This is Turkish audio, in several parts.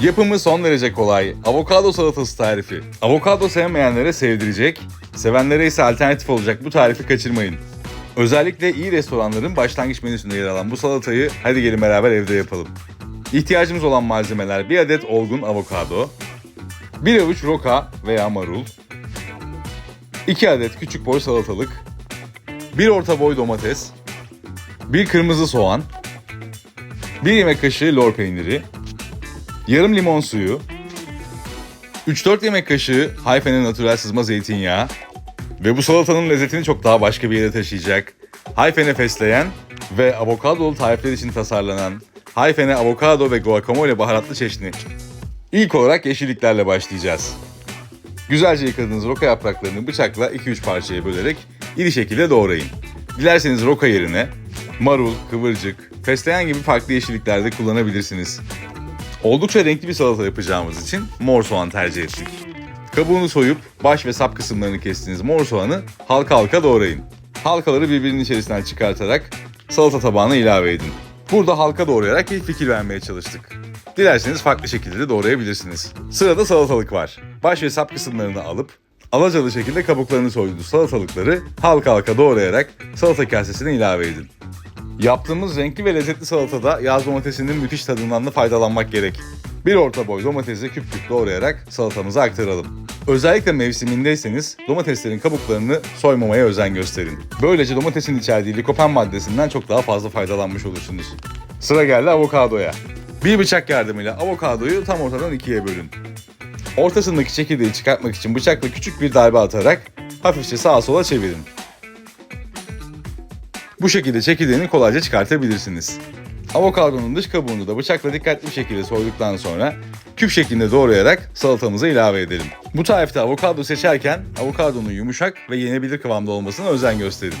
Yapımı son derece kolay. Avokado salatası tarifi. Avokado sevmeyenlere sevdirecek, sevenlere ise alternatif olacak bu tarifi kaçırmayın. Özellikle iyi restoranların başlangıç menüsünde yer alan bu salatayı hadi gelin beraber evde yapalım. İhtiyacımız olan malzemeler bir adet olgun avokado, bir avuç roka veya marul, 2 adet küçük boy salatalık, bir orta boy domates, bir kırmızı soğan, bir yemek kaşığı lor peyniri, yarım limon suyu, 3-4 yemek kaşığı Hayfe'nin natürel sızma zeytinyağı ve bu salatanın lezzetini çok daha başka bir yere taşıyacak. Hayfe'ne fesleğen ve avokadolu tarifler için tasarlanan Hayfe'ne avokado ve guacamole baharatlı çeşni. İlk olarak yeşilliklerle başlayacağız. Güzelce yıkadığınız roka yapraklarını bıçakla 2-3 parçaya bölerek iri şekilde doğrayın. Dilerseniz roka yerine marul, kıvırcık, fesleğen gibi farklı yeşillikler de kullanabilirsiniz. Oldukça renkli bir salata yapacağımız için mor soğan tercih ettik. Kabuğunu soyup baş ve sap kısımlarını kestiğiniz mor soğanı halka halka doğrayın. Halkaları birbirinin içerisinden çıkartarak salata tabağına ilave edin. Burada halka doğrayarak bir fikir vermeye çalıştık. Dilerseniz farklı şekilde de doğrayabilirsiniz. Sırada salatalık var. Baş ve sap kısımlarını alıp alacalı şekilde kabuklarını soyduğunuz salatalıkları halka halka doğrayarak salata kasesine ilave edin. Yaptığımız renkli ve lezzetli salatada yaz domatesinin müthiş tadından da faydalanmak gerek. Bir orta boy domatesi küp küp doğrayarak salatamıza aktaralım. Özellikle mevsimindeyseniz domateslerin kabuklarını soymamaya özen gösterin. Böylece domatesin içerdiği likopen maddesinden çok daha fazla faydalanmış olursunuz. Sıra geldi avokadoya. Bir bıçak yardımıyla avokadoyu tam ortadan ikiye bölün. Ortasındaki çekirdeği çıkartmak için bıçakla küçük bir darbe atarak hafifçe sağa sola çevirin. Bu şekilde çekirdeğini kolayca çıkartabilirsiniz. Avokadonun dış kabuğunu da bıçakla dikkatli bir şekilde soyduktan sonra küp şeklinde doğrayarak salatamıza ilave edelim. Bu tarifte avokado seçerken avokadonun yumuşak ve yenebilir kıvamda olmasına özen gösterin.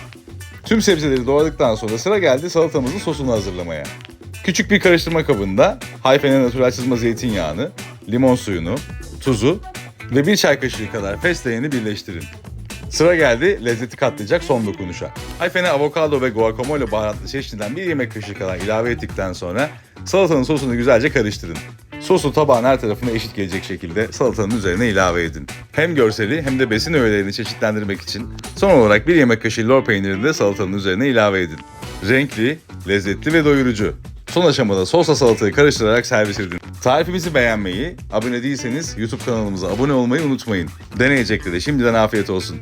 Tüm sebzeleri doğradıktan sonra sıra geldi salatamızın sosunu hazırlamaya. Küçük bir karıştırma kabında Hayfe'nin natürel sızma zeytinyağını, limon suyunu, tuzu ve bir çay kaşığı kadar fesleğeni birleştirin. Sıra geldi lezzeti katlayacak son dokunuşa. Hayfene avokado ve guacamole baharatlı çeşniden bir yemek kaşığı kadar ilave ettikten sonra salatanın sosunu güzelce karıştırın. Sosu tabağın her tarafına eşit gelecek şekilde salatanın üzerine ilave edin. Hem görseli hem de besin öğelerini çeşitlendirmek için son olarak bir yemek kaşığı lor peynirini de salatanın üzerine ilave edin. Renkli, lezzetli ve doyurucu. Son aşamada sosla salatayı karıştırarak servis edin. Tarifimizi beğenmeyi, abone değilseniz YouTube kanalımıza abone olmayı unutmayın. Deneyeceklere şimdiden afiyet olsun.